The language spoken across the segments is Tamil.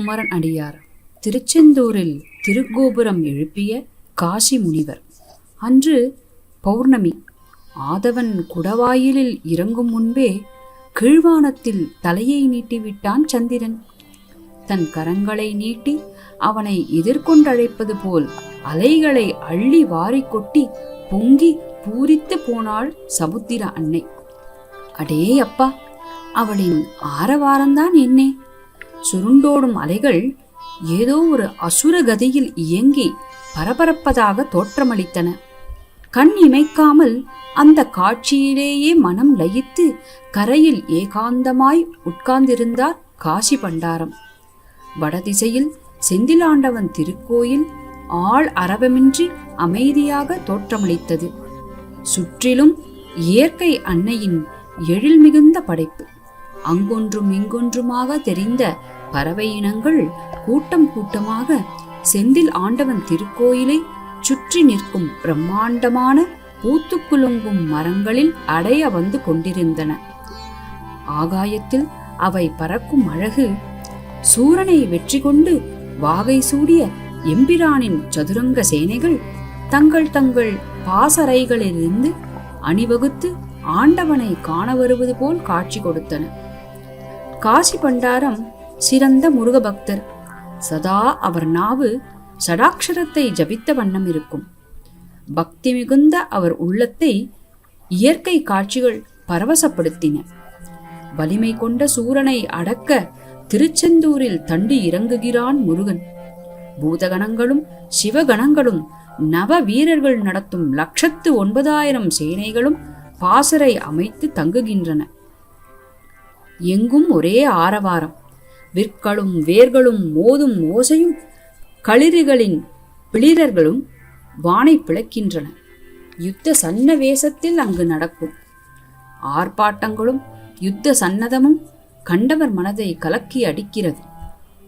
குமரன் அடியார். திருச்செந்தூரில் திருக்கோபுரம் எழுப்பிய காசி முனிவர். அன்று பௌர்ணமி. ஆதவன் குடவாயிலில் இறங்கும் முன்பே கீழ்வானத்தில் தலையை நீட்டிவிட்டான் சந்திரன். தன் கரங்களை நீட்டி அவனை எதிர்கொண்டழைப்பது போல் அலைகளை அள்ளி வாரி கொட்டி பொங்கி பூரித்து போனாள் சமுத்திர அன்னை. அடே அப்பா அவளின் ஆரவாரம்தான் என்னே. சுருண்டோடும் அலைகள் ஏதோ ஒரு அசுர கதியில் இயங்கி பரபரப்பதாக தோற்றமளித்தன. கண் இமைக்காமல் அந்த காட்சியிலேயே மனம் லயித்து கரையில் ஏகாந்தமாய் உட்கார்ந்திருந்தார் காசி பண்டாரம். வடதிசையில் செந்திலாண்டவன் திருக்கோயில் ஆள் அரவமின்றி அமைதியாக தோற்றமளித்தது. சுற்றிலும் இயற்கை அன்னையின் எழில் மிகுந்த படைப்பு. அங்கொன்றும் இங்கொன்றுமாக தெரிந்த பறவை இனங்கள் கூட்டம் கூட்டமாக செந்தில் ஆண்டவன் திருக்கோயிலை சுற்றி நிற்கும் பிரம்மாண்டமான பூத்து குலுங்கும் மரங்களில் அடைய வந்து கொண்டிருந்தன. ஆகாயத்தில் அவை பறக்கும் அழகு சூரனை வெற்றி கொண்டு வாகை சூடிய எம்பிரானின் சதுரங்க சேனைகள் தங்கள் தங்கள் பாசறைகளிலிருந்து அணிவகுத்து ஆண்டவனை காண வருவது போல் காட்சி கொடுத்தன. காசி பண்டாரம் சிறந்த முருக பக்தர் சதா அவர் நாவு சடாட்சரத்தை ஜபித்த வண்ணம் இருக்கும். பக்தி மிகுந்த அவர் உள்ளத்தை இயற்கை காட்சிகள் பரவசப்படுத்தின. வலிமை கொண்ட சூரனை அடக்க திருச்செந்தூரில் தண்டி இறங்குகிறான் முருகன். பூதகணங்களும் சிவகணங்களும் நவ வீரர்கள் நடத்தும் லட்சத்து ஒன்பதாயிரம் சேனைகளும் பாசரை அமைத்து தங்குகின்றன. எங்கும் ஒரே ஆரவாரம். விற்களும் வேர்களும் மோதும் ஓசையும் களிறுகளின் பிளிரர்களும் வானை பிளக்கின்றன. யுத்த சன்னவேசத்தில் அங்கு நடக்கும் ஆர்ப்பாட்டங்களும் யுத்த சன்னதமும் கண்டவர் மனதை கலக்கி அடிக்கிறது.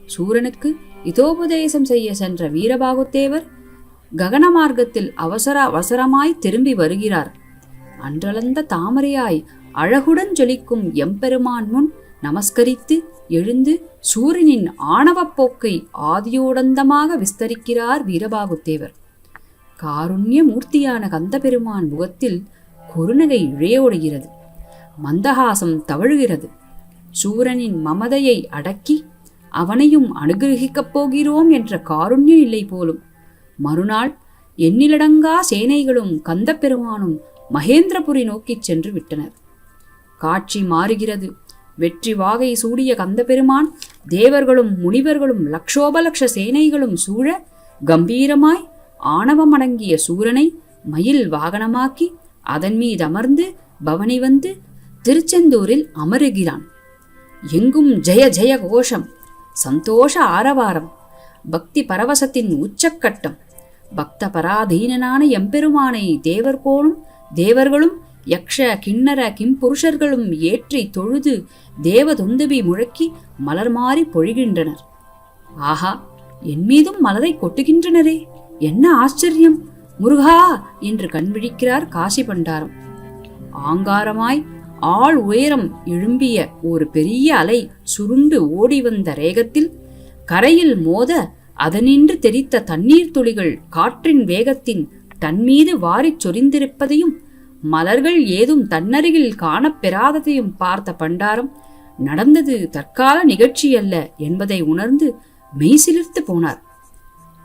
சூரனுக்கு இதோபதேசம் செய்ய சென்ற வீரபாகுத்தேவர் ககன மார்க்கத்தில் அவசர அவசரமாய் திரும்பி வருகிறார். அன்றளந்த தாமரையாய் அழகுடன் ஜொலிக்கும் எம்பெருமான் முன் நமஸ்கரித்து எழுந்து சூரியனின் ஆணவப் போக்கை ஆதியோடந்தமாக விஸ்தரிக்கிறார் வீரபாகுத்தேவர். காருண்ய மூர்த்தியான கந்தபெருமான் முகத்தில் குறுநகை இழையோடுகிறது. மந்தகாசம் தவழுகிறது. சூரனின் மமதையை அடக்கி அவனையும் அனுகிரகிக்கப் போகிறோம் என்ற காருண்யம் இல்லை போலும். மறுநாள் எண்ணிலடங்கா சேனைகளும் கந்தப்பெருமானும் மகேந்திரபுரி நோக்கிச் சென்று விட்டனர். காட்சி மாறுகிறது. வெற்றி வாகை சூடிய கந்தபெருமான் தேவர்களும் முனிவர்களும் லக்ஷோபலக்ஷ சேனைகளும் சூழ கம்பீரமாய் ஆணவமடங்கிய சூரனை மயில் வாகனமாக்கி அதன் மீது அமர்ந்து பவனி வந்து திருச்செந்தூரில் அமருகிறான். எங்கும் ஜெய ஜெய கோஷம் சந்தோஷ ஆரவாரம் பக்தி பரவசத்தின் உச்சக்கட்டம் பக்த பராதீனனான எம்பெருமானை தேவர் போலும் தேவர்களும் யக்ஷ கிண்ணர கிம்புருஷர்களும் ஏற்றி தொழுது தேவதொந்தவி முழக்கி மலர் மாறி பொழிகின்றனர். ஆஹா என் மீதும் மலரை கொட்டுகின்றனரே என்ன ஆச்சரியம்! முருகா! என்று கண்விழிக்கிறார் காசி பண்டாரம். ஆங்காரமாய் ஆள் உயரம் எழும்பிய ஒரு பெரிய அலை சுருண்டு ஓடி வந்த ரேகத்தில் கரையில் மோத அதனின்று தெரித்த தண்ணீர் துளிகள் காற்றின் வேகத்தின் தன்மீது வாரிச் சொரிந்திருப்பதையும் மலர்கள் ஏதும் தன்னருகில் காணப்பெறாததையும் பார்த்த பண்டாரம் நடந்தது தற்கால நிகழ்ச்சி அல்ல என்பதை உணர்ந்து மெய்சிலிர்த்து போனார்.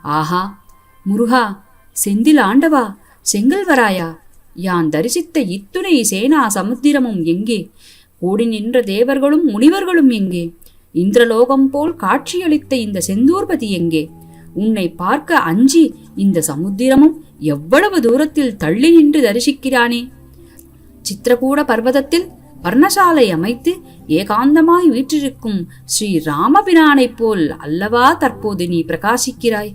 ஆஹா முருகா செந்தில் ஆண்டவா செங்கல்வராயா? யான் தரிசித்த இத்துணை சேனா சமுத்திரமும் எங்கே? கூடி நின்ற தேவர்களும் முனிவர்களும் எங்கே? இந்திரலோகம் போல் காட்சியளித்த இந்த செந்தூர்பதி எங்கே? உன்னை பார்க்க அஞ்சி இந்த சமுத்திரமும் எவ்வளவு தூரத்தில் தள்ளி நின்று தரிசிக்கிறானே. சித்திரகூட பர்வதத்தில் பர்ணசாலை அமைத்து ஏகாந்தமாய் வீற்றிருக்கும் ஸ்ரீ ராமபிரானைப் போல் அல்லவா தற்போது நீ பிரகாசிக்கிறாய்?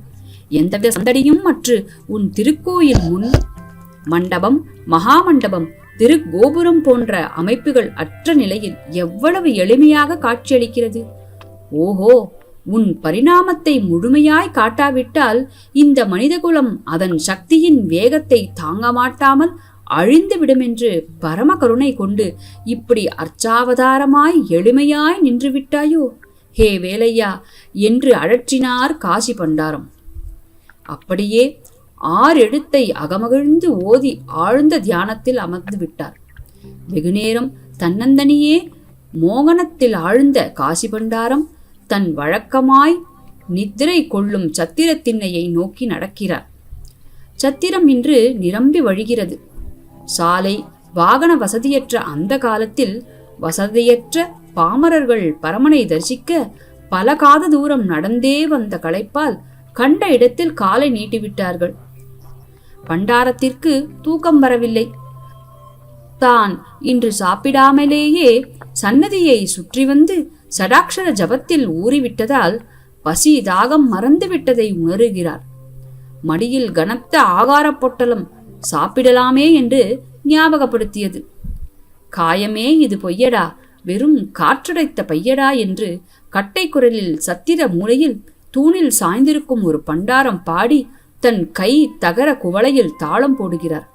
எந்தவித சந்தடியும் மற்று உன் திருக்கோயில் முன் மண்டபம் மகாமண்டபம் திருக்கோபுரம் போன்ற அமைப்புகள் அற்ற நிலையில் எவ்வளவு எளிமையாக காட்சியளிக்கிறது? ஓஹோ உன் பரிணாமத்தை முழுமையாய் காட்டாவிட்டால் இந்த மனிதகுலம் அதன் சக்தியின் வேகத்தை தாங்க மாட்டாமல் அழிந்து விடுமென்று பரம கருணை கொண்டு இப்படி அர்ச்சாவதாரமாய் எளிமையாய் நின்று விட்டாயோ ஹே வேலையா என்று அழற்றினார் காசி பண்டாரம். அப்படியே ஆறெழுத்தை அகமகிழ்ந்து ஓதி ஆழ்ந்த தியானத்தில் அமர்ந்து விட்டார். வெகுநேரம் தன்னந்தனியே மோகனத்தில் ஆழ்ந்த காசி பண்டாரம் தன் வழக்கமாய் நித்திரை கொள்ளும் சத்திர திண்ணையை நோக்கி நடக்கிறார். சத்திரம் இன்று நிரம்பி வழிகிறது. சாலை வாகன வசதியற்ற அந்த காலத்தில் வசதியற்ற பாமரர்கள் பரமனை தரிசிக்க பல காத தூரம் நடந்தே வந்த களைப்பால் கண்ட இடத்தில் காலை நீட்டிவிட்டார்கள். பண்டாரத்திற்கு தூக்கம் வரவில்லை. தான் இன்று சாப்பிடாமலேயே சன்னதியை சுற்றி வந்து சடாக்ஷர ஜபத்தில் ஊறிவிட்டதால் பசி தாகம் மறந்து விட்டதை உணருகிறார். மடியில் கனத்த ஆகாரப் பொட்டலம் சாப்பிடலாமே என்று ஞாபகப்படுத்தியது. காயமே இது பொய்யடா வெறும் காற்றடைத்த பையடா என்று கட்டை குரலில் சத்திர மூலையில் தூணில் சாய்ந்திருக்கும் ஒரு பண்டாரம் பாடி தன் கை தகர குவளையில் தாளம் போடுகிறார்.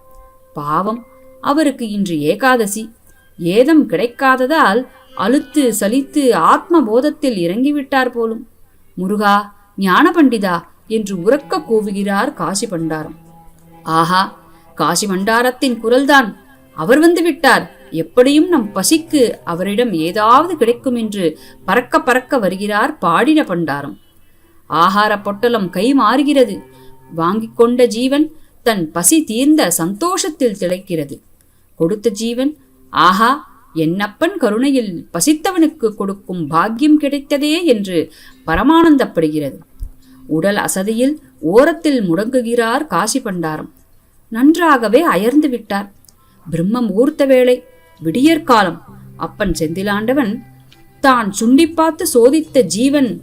பாவம் அவருக்கு இன்று ஏகாதசி. ஏதம் கிடைக்காததால் அழுத்து சலித்து ஆத்ம போதத்தில் இறங்கிவிட்டார் போலும். முருகா ஞான பண்டிதா என்று உறக்க கூவுகிறார் காசி பண்டாரம். ஆஹா காசி பண்டாரத்தின் குரல்தான். அவர் வந்து விட்டார் எப்படியும் நம் பசிக்கு அவரிடம் ஏதாவது கிடைக்கும் என்று பறக்க பறக்க வருகிறார் பாடின பண்டாரம். ஆகார பொட்டலம் கை மாறுகிறது. வாங்கிக் கொண்ட ஜீவன் தன் பசி தீர்ந்த சந்தோஷத்தில் திளைக்கிறது. கொடுத்த ஜீவன் ஆஹா என்னப்பன் கருணையில் பசித்தவனுக்கு கொடுக்கும் பாக்கியம் கிடைத்ததே என்று பரமானந்தப்படுகிறது. உடல் அசதியில் ஓரத்தில் முடங்குகிறார் காசி பண்டாரம் நன்றாகவே அயர்ந்து விட்டார். பிரம்மம் ஊர்த்த வேளை விடியற்காலம் அப்பன் செந்திலாண்டவன் தான் சுண்டிப்பார்த்து சோதித்த ஜீவன்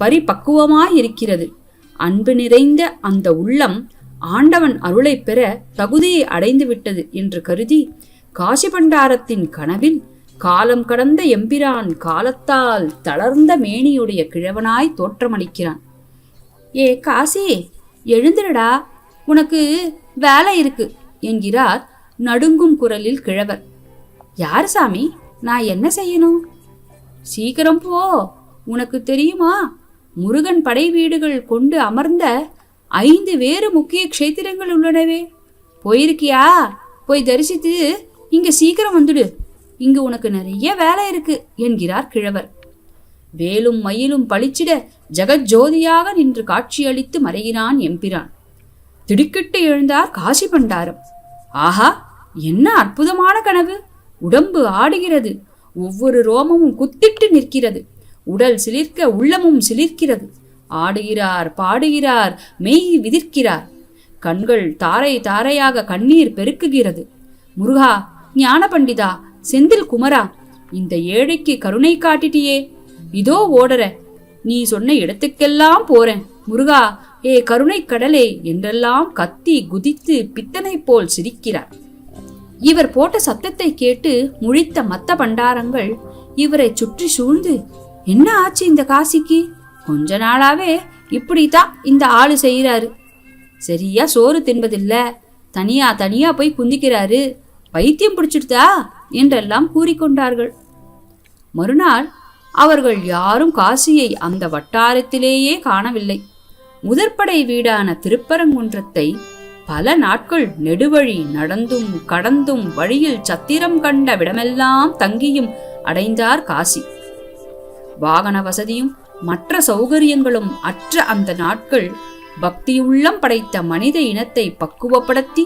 பரிபக்குவமாயிருக்கிறது. அன்பு நிறைந்த அந்த உள்ளம் ஆண்டவன் அருளை பெற தகுதியை அடைந்து விட்டது என்று கருதி காசி பண்டாரத்தின் கனவில் காலம் கடந்த எம்பிரான் காலத்தால் தளர்ந்த மேனியுடைய கிழவனாய் தோற்றமளிக்கிறான். ஏ காசி எழுந்திரடா. உனக்கு வேலை இருக்கு என்கிறார் நடுங்கும் குரலில் கிழவர். யார் சாமி? நான் என்ன செய்யணும்? சீக்கிரம் போ. உனக்கு தெரியுமா? முருகன் படை வீடுகள் கொண்டு அமர்ந்த ஐந்து வேறு முக்கிய க்ஷேத்திரங்கள் உள்ளனவே. போயிருக்கியா? போய் தரிசித்து இங்க சீக்கிரம் வந்துடு. இங்கு உனக்கு நிறைய வேலை இருக்கு என்கிறார் கிழவர். வேலும் மயிலும் பளிச்சிட ஜெகஜோதியாக நின்று காட்சியளித்து மறைகிறான் எம்பிரான். திடுக்கிட்டு எழுந்தார் காசி பண்டாரம். ஆஹா என்ன அற்புதமான கனவு. உடம்பு ஆடுகிறது. ஒவ்வொரு ரோமமும் குத்திட்டு நிற்கிறது. உடல் சிலிர்க்க உள்ளமும் சிலிர்க்கிறது. ஆடுகிறார் பாடுகிறார் மெய் விதிர்க்கிறார். கண்கள் தாரை தாரையாக கண்ணீர் பெருக்குகிறது. முருகா ஞான பண்டிதா செந்தில் குமரா இந்த ஏழைக்கு கருணை காட்டிட்டியே. இதோ ஓடற நீ சொன்ன இடத்துக்கெல்லாம் போறேன். முருகா ஏ கருணை கடலே என்றெல்லாம் கத்தி குதித்து பித்தனை போல் சிரிக்கிறார். இவர் போட்ட சத்தத்தை கேட்டு முழித்த மத்த பண்டாரங்கள் இவரை சுற்றி சூழ்ந்து என்ன ஆச்சு இந்த காசிக்கு? கொஞ்ச நாளாவே இப்படித்தான் இந்த ஆளு செய்யறாரு சரியா சோறு தின்பதில்ல. தனியா தனியா போய் குந்திக்கிறாரு. பைத்தியம் பிடிச்சிடுதா? என்றெல்லாம் கூறிக்கொண்டார்கள். மறுநாள் அவர்கள் யாரும் காசியை அந்த வட்டாரத்திலேயே காணவில்லை. முதற்படை வீடான திருப்பரங்குன்றத்தை பல நாட்கள் நெடுவழி நடந்தும் கடந்தும் வழியில் சத்திரம் கண்ட விடமெல்லாம் தங்கியும் அடைந்தார் காசி. வாகன வசதியும் மற்ற சௌகரியங்களும் அற்ற அந்த நாட்கள் பக்தியுள்ளம் படைத்த மனித இனத்தை பக்குவப்படுத்தி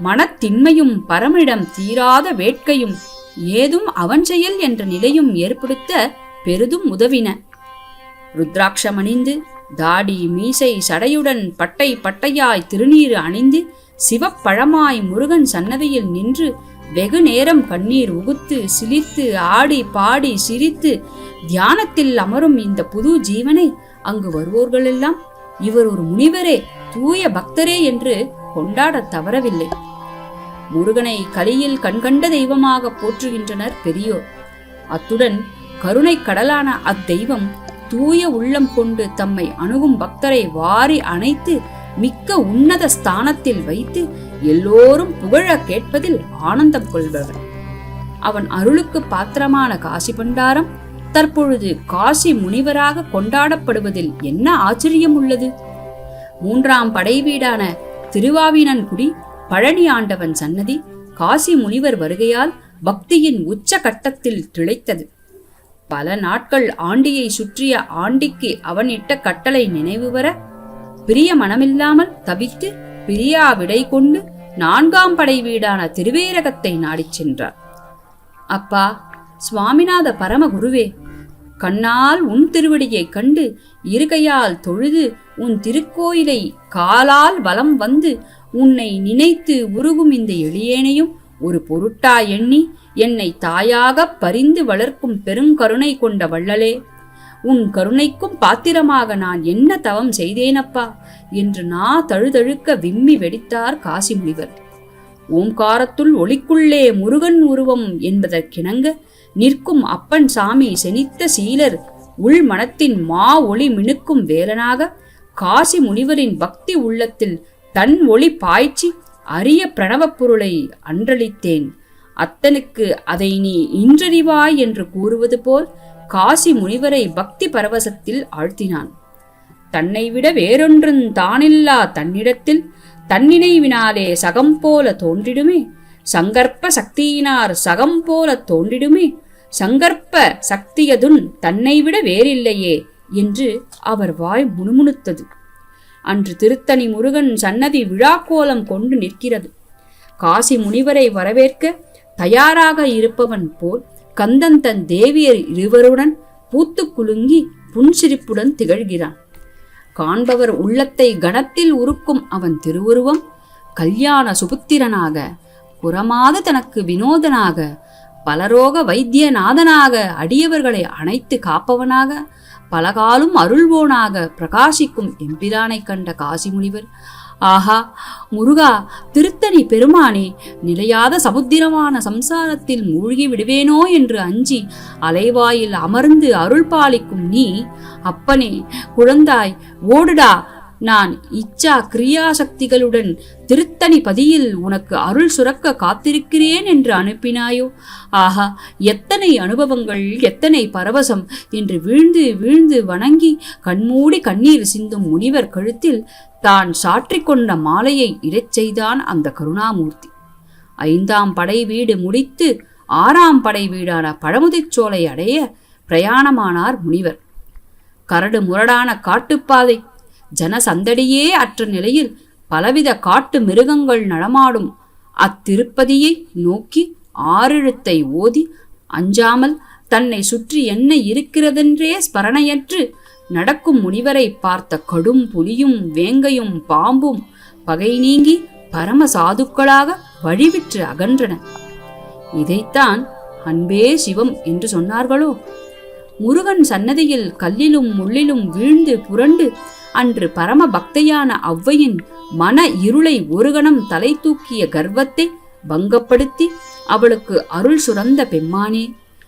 மனத்தின்மையும் பரமனிடம் தீராத வேட்கையும் ஏதும் அவன் செயல் என்ற நிலையும் ஏற்படுத்த பெரிதும் உதவின. ருத்ராட்சமணிந்து தாடி மீசை சடையுடன் பட்டை பட்டையாய் திருநீர் அணிந்து சிவப்பழமாய் முருகன் சன்னதியில் நின்று வெகு நேரம் கண்ணீர் உகுத்து சிலித்து ஆடி பாடி சிரித்து தியானத்தில் அமரும் இந்த புது ஜீவனை அங்கு வருவோர்களெல்லாம் இவர் ஒரு முனிவரே தூய பக்தரே என்று கொண்டாடத் தவறவில்லை. முருகனை கலியில் கண்கண்ட தெய்வமாக போற்றுகின்றனர் பெரியோர். அத்துடன் கருணை கடலான அத்தெய்வம் தூய உள்ளம் கொண்டு தம்மை அணுகும் பக்தரை வாரி அணைத்து மிக்க உன்னத ஸ்தானத்தில் வைத்து எல்லோரும் புகழ கேட்பதில் ஆனந்தம் கொள்பவர். அவன் அருளுக்கு பாத்திரமான காசி பண்டாரம் தற்பொழுது காசி முனிவராக கொண்டாடப்படுவதில் என்ன ஆச்சரியம் உள்ளது மூன்றாம் படை வீடான திருவாவினன்குடி பழனி ஆண்டவன் சன்னதி காசி முனிவர் வருகையால் பக்தியின் உச்ச கட்டத்தில் திளைத்தது. பல நாட்கள் ஆண்டியை சுற்றிய ஆண்டிக்கு அவனிட்ட கட்டளை நினைவு வர பிரிய மனமில்லாமல் தவித்து பிரியா விடை கொண்டு நான்காம் படை வீடான திருவேரகத்தை நாடிச் சென்றார். அப்பா சுவாமிநாத பரமகுருவே கண்ணால் உன் திருவடியைக் கண்டு இருகையால் தொழுது உன் திருக்கோயிலை காலால் வலம் வந்து உன்னை நினைத்து உருகும் இந்த எளியேனையும் ஒரு பொருட்டா எண்ணி என்னை தாயாகப் பரிந்து வளர்க்கும் பெருங்கருணை கொண்ட வள்ளலே. உன் கருணைக்கும் பாத்திரமாக நான் என்ன தவம் செய்தேனப்பா? என்று நா தழுதழுக்க விம்மி வெடித்தார் காசி முனிவர் ஓம்காரத்துள் ஒளிக்குள்ளே முருகன் உருவம் என்பதற்கிணங்க நிற்கும் அப்பன் சாமி செனித்த சீலர் உள் மனத்தின் மா ஒளி மினுக்கும் வேலனாக காசி முனிவரின் பக்தி உள்ளத்தில் தன் ஒளி பாய்ச்சி அரிய பிரணவப் பொருளை அன்றளித்தேன். அத்தனுக்கு அதை நீ இன்றறிவாய் என்று கூறுவது போல் காசி முனிவரை பக்தி பரவசத்தில் ஆழ்த்தினான். தன்னை விட வேறொன்றும் தானில்லா தன்னிடத்தில் தன்னினைவினாலே சகம் போல தோன்றிடுமே. சங்கற்ப சக்தியினார் சகம் போல தோன்றிடுமே. சங்கற்ப சக்தியதுன் தன்னை விட வேறில்லையே. என்று அவர் வாய் முணுமுணுத்தது. அன்று திருத்தணி முருகன் சன்னதி விழாக்கோலம் கொண்டு நிற்கிறது. காசி முனிவரை வரவேற்க தயாராக இருப்பவன் போல் கந்தன் தன் தேவியர் இருவருடன் பூத்து குலுங்கி புன்சிரிப்புடன் திகழ்கிறான். காண்பவர் உள்ளத்தை கணத்தில் உருக்கும் அவன் திருவுருவம் கல்யாண சுபுத்திரனாக புறமாத தனக்கு வினோதனாக பலரோக வைத்தியநாதனாக அடியவர்களை அணைத்து காப்பவனாக பலகாலும் அருள்வோனாக பிரகாசிக்கும் எம்பிரானை கண்ட காசி முனிவர் ஆஹா முருகா திருத்தணி பெருமானே நிலையாத சமுத்திரமான சம்சாரத்தில் மூழ்கி விடுவேனோ என்று அஞ்சி அலைவாயில் அமர்ந்து அருள் பாலிக்கும் நீ அப்பனே குழந்தாய் ஓடுடா நான் இச்சா கிரியாசக்திகளுடன் திருத்தணி பதியில் உனக்கு அருள் சுரக்க காத்திருக்கிறேன் என்று அனுப்பினாயோ? ஆஹா எத்தனை அனுபவங்கள் எத்தனை பரவசம் என்று வீழ்ந்து வீழ்ந்து வணங்கி கண்மூடி கண்ணீர் சிந்தும் முனிவர் கழுத்தில் தான் சாற்றிக் கொண்ட மாலையை இடச் செய்தான் அந்த கருணாமூர்த்தி. ஐந்தாம் படை வீடு முடித்து ஆறாம் படை வீடான பழமுதிர்ச்சோலை அடைய பிரயாணமானார் முனிவர். கரடு முரடான காட்டுப்பாதை ஜனசந்தடியே அற்ற நிலையில் பலவித காட்டு மிருகங்கள் நடமாடும். அத்திருப்பதியை நோக்கி ஆறெழுத்தை ஓதி அஞ்சாமல் தன்னை சுற்றி என்ன இருக்கிறதென்றே ஸ்மரணையற்று நடக்கும் முனிவரை பார்த்த கடும் புலியும் வேங்கையும் பாம்பும் பகை நீங்கி பரம சாதுக்களாக வழிவிற்று அகன்றன. இதைத்தான் அன்பே சிவம் என்று சொன்னார்களோ? முருகன் சன்னதியில் கல்லிலும் முள்ளிலும் வீழ்ந்து புரண்டு அன்று பரம பக்தையான ஔவையின் மன இருளை ஒரு கணம் தலை தூக்கிய கர்வத்தை பங்கப்படுத்தி அவளுக்கு அருள் சுரந்த பெம்மானே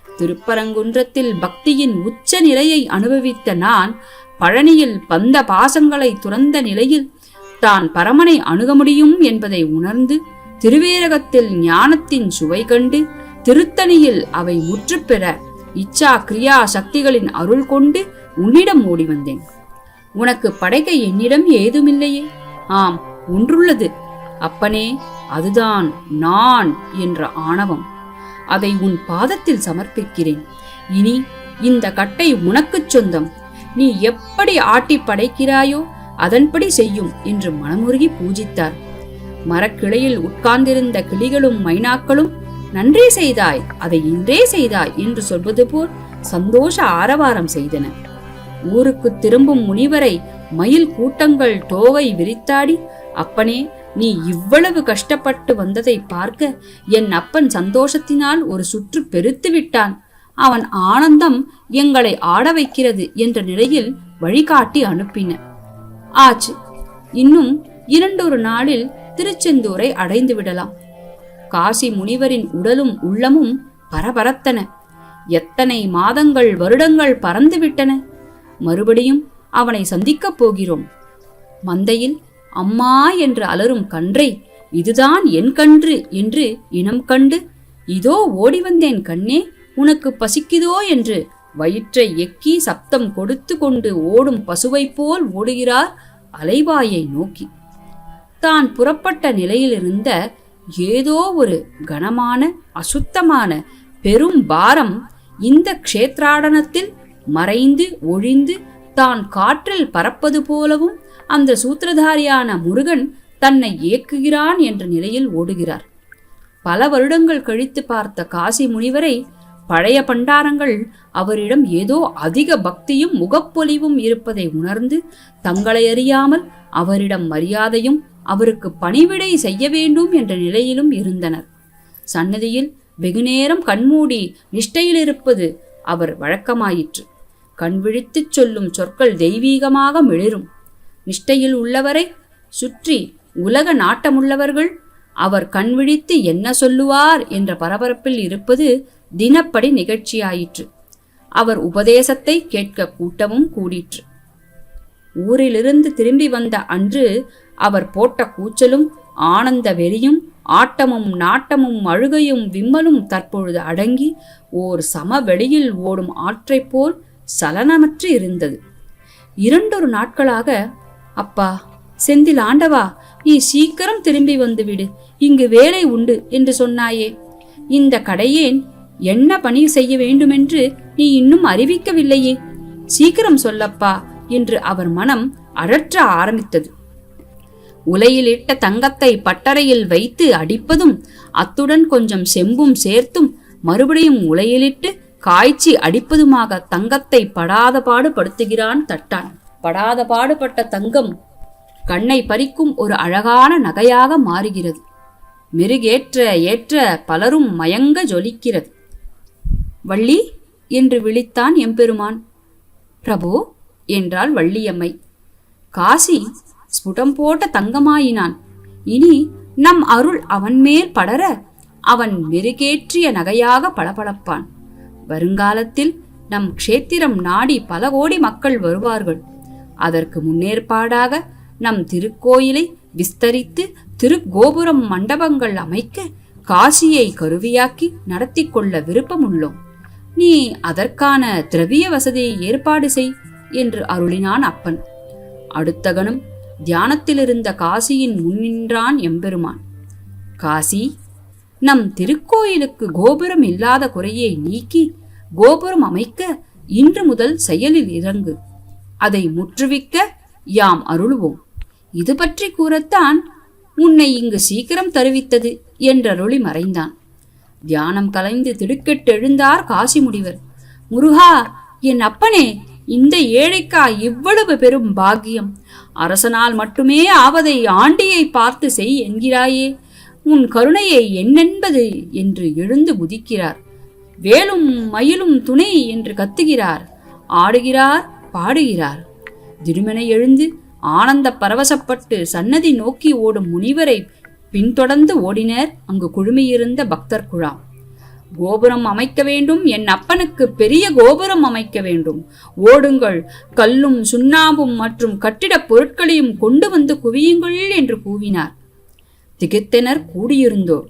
திருப்பரங்குன்றத்தில் பக்தியின் உச்ச நிலையை அனுபவித்த நான் பழனியில் பந்த பாசங்களை துறந்த நிலையில் தான் பரமனை அணுக முடியும் என்பதை உணர்ந்து திருவேரகத்தில் ஞானத்தின் சுவை கண்டு திருத்தணியில் அவை முற்றுப்பெற இச்சா கிரியா சக்திகளின் அருள் கொண்டு உன்னிடம் ஓடி வந்தேன். உனக்கு படைக்க என்னிடம் ஏதுமில்லையே. ஆம் ஒன்றுள்ளது. அப்பனே அதுதான் நான் என்ற ஆணவம். அதை உன் பாதத்தில் சமர்ப்பிக்கிறேன். இனி இந்த கட்டை உனக்குச் சொந்தம். நீ எப்படி ஆட்டி படைக்கிறாயோ அதன்படி செய்யும் என்று மனமுருகி பூஜித்தார். மரக்கிளையில் உட்கார்ந்திருந்த கிளிகளும் மைனாக்களும் நன்றே செய்தாய் அதை இன்றே செய்தாய் என்று சொல்வது போல் சந்தோஷ ஆரவாரம் செய்தன. ஊருக்கு திரும்பும் முனிவரை மயில் கூட்டங்கள் தோகை விரித்தாடி அப்பனே நீ இவ்வளவு கஷ்டப்பட்டு வந்ததை பார்க்க என் அப்பன் சந்தோஷத்தினால் ஒரு சுற்று பெருத்து விட்டான். அவன் ஆனந்தம் எங்களை ஆட வைக்கிறது என்ற நிலையில் வழிகாட்டி அனுப்பின. ஆச்சு. இன்னும் இரண்டொரு நாளில் திருச்செந்தூரை அடைந்து விடலாம். காசி முனிவரின் உடலும் உள்ளமும் பரபரத்தன. எத்தனை மாதங்கள் வருடங்கள் பறந்துவிட்டன மறுபடியும் அவனை சந்திக்கப் போகிறோம். மந்தையில் அம்மா என்று அலரும் கன்றை இதுதான் என் கன்று என்று இனம் கண்டு இதோ ஓடி வந்தேன் கண்ணே உனக்கு பசிக்குதோ என்று வயிற்றை எக்கி சப்தம் கொடுத்து கொண்டு ஓடும் பசுவைப் போல் ஓடுகிறார் அலைவாயை நோக்கி. தான் புறப்பட்ட நிலையிலிருந்த ஏதோ ஒரு கனமான அசுத்தமான பெரும் பாரம் இந்த க்ஷேத்ராடனத்தில் மறைந்து ஒழிந்து தான் காற்றில் பறப்பது போலவும் அந்த சூத்திரதாரியான முருகன் தன்னை இயக்குகிறான் என்ற நிலையில் ஓடுகிறார். பல வருடங்கள் கழித்து பார்த்த காசி முனிவரை பழைய பண்டாரங்கள் அவரிடம் ஏதோ அதிக பக்தியும் முகப்பொலிவும் இருப்பதை உணர்ந்து தங்களை அறியாமல் அவரிடம் மரியாதையும் அவருக்கு பணிவிடை செய்ய வேண்டும் என்ற நிலையிலும் இருந்தனர். சன்னதியில் வெகுநேரம் கண்மூடி நிஷ்டையில் இருப்பது அவர் வழக்கமாயிற்று. கண் விழித்துச் சொல்லும் சொற்கள் தெய்வீகமாக மிளிரும். நிஷ்டையில் உள்ளவரை சுற்றி உலக நாட்டமுள்ளவர்கள் அவர் கண் விழித்து என்ன சொல்லுவார் என்ற பரபரப்பில் இருப்பது தினப்படி நிகழ்ச்சியாயிற்று. அவர் உபதேசத்தை கேட்க கூட்டமும் கூடிற்று. ஊரிலிருந்து திரும்பி வந்த அன்று அவர் போட்ட கூச்சலும் ஆனந்த வெறியும் ஆட்டமும் நாட்டமும் அழுகையும் விம்மலும் தற்பொழுது அடங்கி ஓர் சமவெளியில் ஓடும் ஆற்றைப் போல் சலனமற்று இருந்தது. இரண்டொரு நாட்களாக அப்பா செந்தில் ஆண்டவா நீ சீக்கிரம் திரும்பி வந்துவிடு. இங்கு வேலை உண்டு என்று சொன்னாயே. இந்த கடையேன் என்ன பணி செய்ய வேண்டுமென்று நீ இன்னும் அறிவிக்கவில்லையே. சீக்கிரம் சொல்லப்பா என்று அவர் மனம் அழற்ற ஆரம்பித்தது. உலையிலிட்ட தங்கத்தை பட்டறையில் வைத்து அடிப்பதும் அத்துடன் கொஞ்சம் செம்பும் சேர்த்தும் மறுபடியும் உலையிலிட்டு காய்ச்சி அடிப்பதுமாக தங்கத்தை படாத பாடு படுத்துகிறான் தட்டான். படாத பாடுபட்ட தங்கம் கண்ணை பறிக்கும் ஒரு அழகான நகையாக மாறுகிறது. மெருகேற்ற ஏற்ற பலரும் மயங்க ஜொலிக்கிறது. வள்ளி என்று விழித்தான் எம்பெருமான். பிரபு என்றாள் வள்ளியம்மை. காசி ஸ்புடம் போட்ட தங்கமாயினான். இனி நம் அருள் அவன் மேல் படர அவன் மெருகேற்றிய நகையாக பளபளப்பான். வருங்காலத்தில் நம் க்ஷேத்திரம் நாடி பல கோடி மக்கள் வருவார்கள். அதற்கு முன்னேற்பாடாக நம் திருக்கோயிலை விஸ்தரித்து திருக்கோபுரம் மண்டபங்கள் அமைக்க காசியை கருவியாக்கி நடத்தி கொள்ள விருப்பமுள்ளோம். நீ அதற்கான திரவிய வசதியை ஏற்பாடு செய் என்று அருளினான் அப்பன். அடுத்த கணம் தியானத்திலிருந்த காசியின் முன்னின்றான் எம்பெருமான். காசி நம் திருக்கோயிலுக்கு கோபுரம் இல்லாத குறையை நீக்கி கோபுரம் அமைக்க இன்று முதல் செயலில் இறங்கு. அதை முற்றுவிக்க யாம் அருளுவோம். இது பற்றி கூறத்தான் உன்னை இங்கு சீக்கிரம் தருவித்தது என்றருளி மறைந்தான். தியானம் கலைந்து திடுக்கிட்டெழுந்தார் காசி முடிவர் முருகா என் அப்பனே இந்த ஏழைக்கா இவ்வளவு பெரும் பாக்கியம். அரசனால் மட்டுமே ஆவதை ஆண்டியை பார்த்து செய் என்கிறாயே. உன் கருணையை என்னென்பது என்று எழுந்து குதிக்கிறார். வேலும் மயிலும் துணை என்று கத்துகிறார். ஆடுகிறார் பாடுகிறார். திருமண எழுந்து ஆனந்த பரவசப்பட்டு சன்னதி நோக்கி ஓடும் முனிவரை பின்தொடர்ந்து ஓடினர். அங்கு குழுமியிருந்த பக்தர் குழாம். கோபுரம் அமைக்க வேண்டும். என் அப்பனுக்கு பெரிய கோபுரம் அமைக்க வேண்டும். ஓடுங்கள். கல்லும் சுண்ணாம்பும் மற்றும் கட்டிடப் பொருட்களையும் கொண்டு வந்து குவியுங்கள் என்று கூவினார். திகைத்தனர் கூடியிருந்தோர்.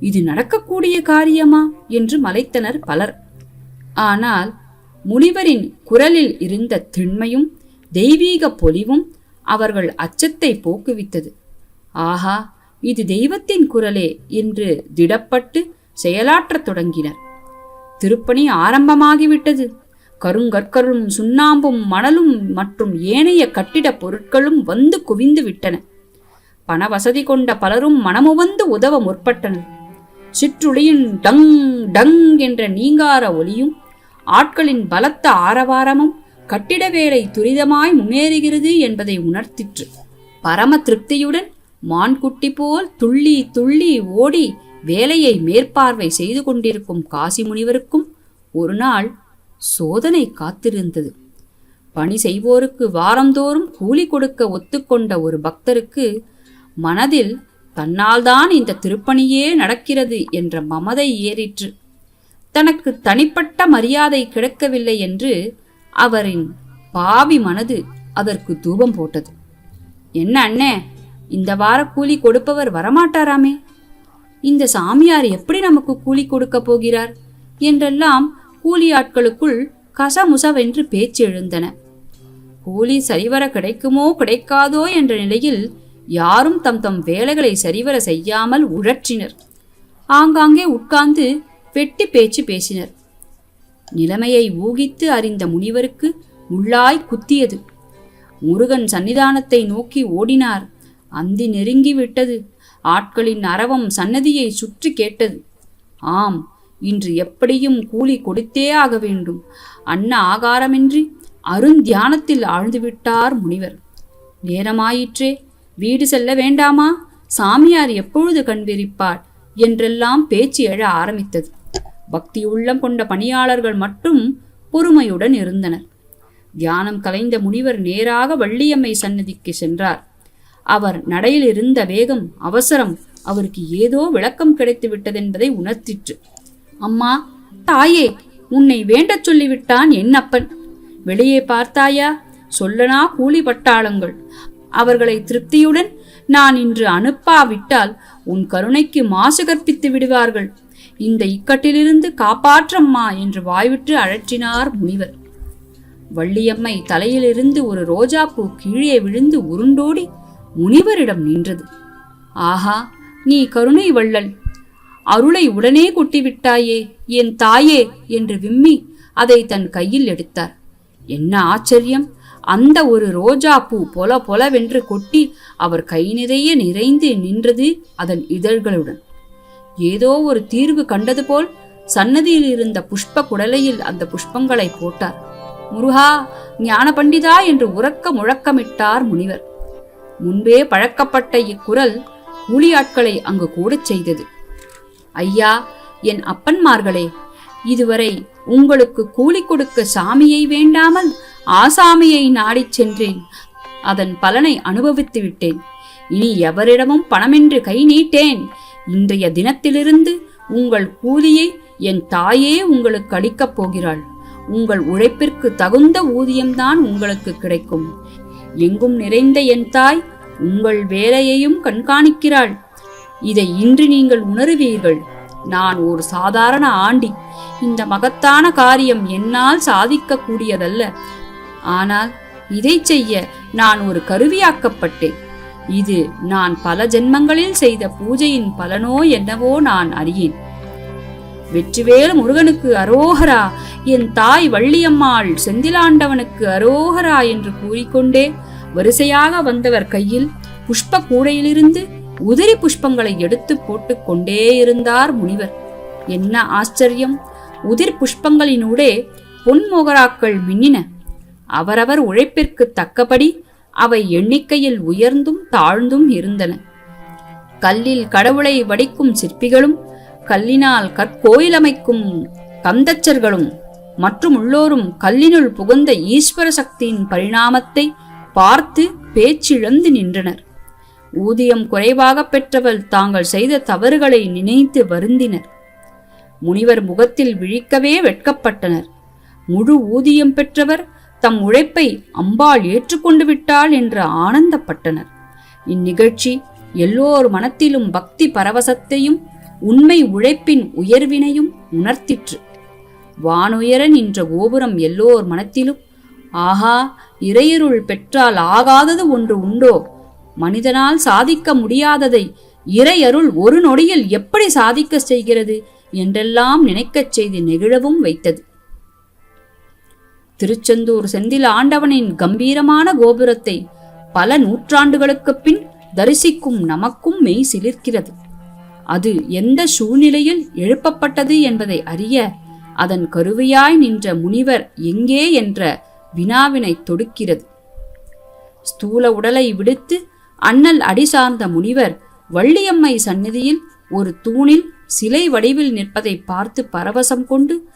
இது நடக்கக்கூடிய காரியமா? என்று மலைத்தனர் பலர். ஆனால் முனிவரின் குரலில் இருந்த திண்மையும் தெய்வீக பொலிவும் அவர்கள் அச்சத்தை போக்குவித்தது. ஆஹா இது தெய்வத்தின் குரலே என்று திடப்பட்டு செயலாற்றத் தொடங்கினர். திருப்பணி ஆரம்பமாகிவிட்டது. கருங்கற்களும் சுண்ணாம்பும் மணலும் மற்றும் ஏனைய கட்டிடப் பொருட்களும் வந்து குவிந்து விட்டன. பண வசதி கொண்ட பலரும் மனமுவந்து உதவ முற்பட்டனர். சிற்றுளியின் டங் டங் என்ற நீங்கார ஒலியும் ஆட்களின் பலத்த ஆரவாரமும் கட்டிட வேலை துரிதமாய் முன்னேறுகிறது என்பதை உணர்த்திற்று. பரம திருப்தியுடன் மான்குட்டி போல் துள்ளி துள்ளி ஓடி வேலையை மேற்பார்வை செய்து கொண்டிருக்கும் காசி முனிவருக்கும் ஒரு நாள் சோதனை காத்திருந்தது. பணி செய்வோருக்கு வாரந்தோறும் கூலி கொடுக்க ஒத்துக்கொண்ட ஒரு பக்தருக்கு மனதில் தன்னால்தான் இந்த திருப்பணியே நடக்கிறது என்ற மமதை ஏறிற்று. தனக்கு தனிப்பட்ட மரியாதை கிடைக்கவில்லை என்று அவரின் பாவி மனது அதற்கு தூபம் போட்டது. என்ன அண்ணே இந்த வார கூலி கொடுப்பவர் வரமாட்டாராமே? இந்த சாமியார் எப்படி நமக்கு கூலி கொடுக்க போகிறார்? என்றெல்லாம் கூலி ஆட்களுக்குள் கசமுசவென்று பேச்சு எழுந்தன. கூலி சரிவர கிடைக்குமோ கிடைக்காதோ என்ற நிலையில் யாரும் தம் தம் வேலைகளை சரிவர செய்யாமல் உழற்றினர். ஆங்காங்கே உட்கார்ந்து வெட்டி பேச்சு பேசினர். நிலைமையை ஊகித்து அறிந்த முனிவருக்கு முள்ளாய் குத்தியது. முருகன் சன்னிதானத்தை நோக்கி ஓடினார். அந்தி நெருங்கி விட்டது ஆட்களின் அரவம் சன்னதியை சுற்றி கேட்டது. ஆம் இன்று எப்படியும் கூலி கொடுத்தே ஆக வேண்டும். அன்ன ஆகாரமின்றி அருந்தியானத்தில் ஆழ்ந்துவிட்டார் முனிவர். நேரமாயிற்றே வீடு செல்ல வேண்டாமா? சாமியார் எப்பொழுது கண்விரிப்பார் என்றெல்லாம் பேச்சு எழ ஆரம்பித்தது. பக்தி உள்ளம் கொண்ட பணியாளர்கள் மட்டும் பொறுமையுடன் இருந்தனர். தியானம் கலைந்த முனிவர் நேராக வள்ளியம்மை சன்னதிக்கு சென்றார். அவர் நடையில் இருந்த வேகம் அவசரம் அவருக்கு ஏதோ விளக்கம் கிடைத்து விட்டதென்பதை உணர்த்திற்று. அம்மா தாயே உன்னை வேண்டச் சொல்லிவிட்டான் என் அப்பன் வெளியே பார்த்தாயா? சொல்லனா கூலி பட்டாளங்கள். அவர்களை திருப்தியுடன் நான் இன்று அனுப்பாவிட்டால் உன் கருணைக்கு மாசு கற்பித்து விடுவார்கள். இந்த இக்கட்டிலிருந்து காப்பாற்றம்மா என்று வாய்விட்டு அழற்றினார் முனிவர். வள்ளியம்மை தலையிலிருந்து ஒரு ரோஜாப்பூ கீழே விழுந்து உருண்டோடி முனிவரிடம் நின்றது. ஆஹா நீ கருணை வள்ளல். அருளை உடனே கொட்டிவிட்டாயே என் தாயே என்று விம்மி அதை தன் கையில் எடுத்தார். என்ன ஆச்சரியம்! அந்த ஒரு ரோஜா பூ பொல பொலவென்று கொட்டி அவர் கை நிறைய நிறைந்து நின்றது அதன் இதழ்களுடன். ஏதோ ஒரு தீர்வு கண்டது போல் சன்னதியில் இருந்த புஷ்ப குடலையில் அந்த புஷ்பங்களை போட்டார். முருகா ஞான பண்டிதா என்று உறக்க முழக்கமிட்டார் முனிவர். முன்பே பழக்கப்பட்ட இக்குரல் கூலியாட்களை அங்கு கூடச் செய்தது. ஐயா என் அப்பன்மார்களே இதுவரை உங்களுக்கு கூலி கொடுக்க சாமியை வேண்டாமல் ஆசாமியை நாடிச் சென்றேன். அதன் பலனை அனுபவித்து விட்டேன். இனி எவரிடமும் பணமென்று கை நீட்டேன். இன்றைய தினத்திலிருந்து உங்கள் கூலியை என் தாயே உங்களுக்கு அளிக்கப் போகிறாள். உங்கள் உழைப்பிற்கு தகுந்த ஊதியம்தான் உங்களுக்கு கிடைக்கும். எங்கும் நிறைந்த என் தாய் உங்கள் வேலையையும் கண்காணிக்கிறாள். இதை இன்று நீங்கள் உணருவீர்கள். நான் ஒரு சாதாரண ஆண்டி. இந்த மகத்தான காரியம் என்னால் சாதிக்கக்கூடியதல்ல. ஆனால் இதை செய்ய நான் ஒரு கருவியாக்கப்பட்டேன். இது நான் பல ஜென்மங்களில் செய்த பூஜையின் பலனோ என்னவோ நான் அறியேன். வெற்றிவேல் முருகனுக்கு அரோகரா என் தாய் வள்ளியம்மாள் செந்திலாண்டவனுக்கு அரோகரா என்று கூறிக்கொண்டே வரிசையாக வந்தவர் கையில் புஷ்ப கூடையிலிருந்து உதிரி புஷ்பங்களை எடுத்து போட்டு கொண்டே இருந்தார் முனிவர். என்ன ஆச்சரியம்! உதிர் புஷ்பங்களினூடே பொன்மோகராக்கள் மின்னின. அவரவர் உழைப்பிற்கு தக்கபடி அவை எண்ணிக்கையில் உயர்ந்தும் தாழ்ந்தும் இருந்தன. கல்லில் கடவுளை வடிக்கும் சிற்பிகளும் கல்லினால் கற்கோயில் அமைக்கும் கந்தச்சர்களும் மற்றும் உள்ளோரும் கல்லினுள் புகுந்த ஈஸ்வர சக்தியின் பரிணாமத்தை பார்த்து பேச்சிழந்து நின்றனர். ஊதியம் குறைவாக பெற்றவள் தாங்கள் செய்த தவறுகளை நினைத்து வருந்தினர். முனிவர் முகத்தில் விழிக்கவே வெட்கப்பட்டனர். முழு ஊதியம் பெற்றவர் தம் உழைப்பை அம்பாள் ஏற்றுக்கொண்டு விட்டாள் என்று ஆனந்தப்பட்டனர். இந்நிகழ்ச்சி எல்லோர் மனத்திலும் பக்தி பரவசத்தையும் உண்மை உழைப்பின் உயர்வினையும் உணர்த்திற்று. வானுயர நின்ற கோபுரம் எல்லோர் மனத்திலும் ஆஹா இறையருள் பெற்றால் ஆகாதது ஒன்று உண்டோ? மனிதனால் சாதிக்க முடியாததை இறையருள் ஒரு நொடியில் எப்படி சாதிக்க செய்கிறது என்றெல்லாம் நினைக்கச் செய்து நெகிழவும் வைத்தது. திருச்செந்தூர் செந்தில் ஆண்டவனின் கம்பீரமான கோபுரத்தை பல நூற்றாண்டுகளுக்குப் பின் தரிசிக்கும் நமக்கும் மெய் சிலிர்க்கிறது. அது எந்த சூழ்நிலையில் எழுப்பப்பட்டது என்பதை அறிய அதன் கருவியாய் நின்ற முனிவர் எங்கே என்ற வினாவினை தொடுக்கிறது. ஸ்தூல உடலை விடுத்து அண்ணல் அடி சார்ந்த முனிவர் வள்ளியம்மை சந்நிதியில் ஒரு தூணில் சிலை வடிவில் நிற்பதை பார்த்து பரவசம் கொண்டு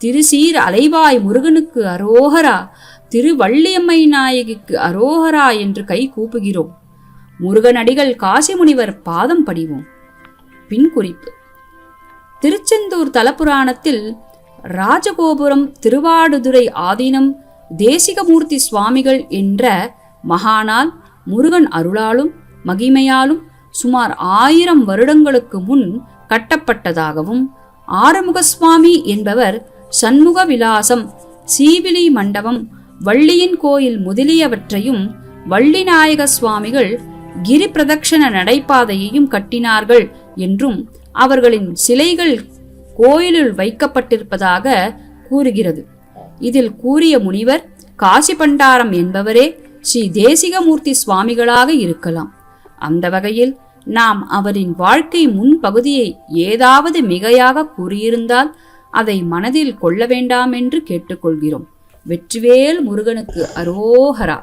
திருசீர் அலைவாய் முருகனுக்கு அரோகரா திருவள்ளியம்மை நாயகிக்கு அரோகரா என்று கை கூப்புகிறோம். முருகனடிகள் காசி முனிவர் பாதம் படிவோம். பின் குறிப்பு. திருச்செந்தூர் தலபுராணத்தில் ராஜகோபுரம் திருவாடுதுறை ஆதீனம் தேசிகமூர்த்தி சுவாமிகள் என்ற மகானால் முருகன் அருளாலும் மகிமையாலும் சுமார் ஆயிரம் வருடங்களுக்கு முன் கட்டப்பட்டதாகவும் ஆறுமுக சுவாமி என்பவர் சண்முக விலாசம் சீவிலி மண்டபம் வள்ளியின் கோயில் முதலியவற்றையும் வள்ளிநாயக சுவாமிகள் கிரி பிரதட்சண நடைபாதையையும் கட்டினார்கள் என்றும் அவர்களின் சிலைகள் கோயிலில் வைக்கப்பட்டிருப்பதாக கூறுகிறது. இதில் கூறிய முனிவர் காசி பண்டாரம் என்பவரே ஸ்ரீ தேசிகமூர்த்தி சுவாமிகளாக இருக்கலாம். அந்த வகையில் நாம் அவரின் வாழ்க்கை முன்பகுதியை ஏதாவது மிகையாக கூறியிருந்தால் அதை மனதில் கொள்ள வேண்டாம் என்று கேட்டுக்கொள்கிறோம். வெற்றிவேல் முருகனுக்கு அரோஹரா.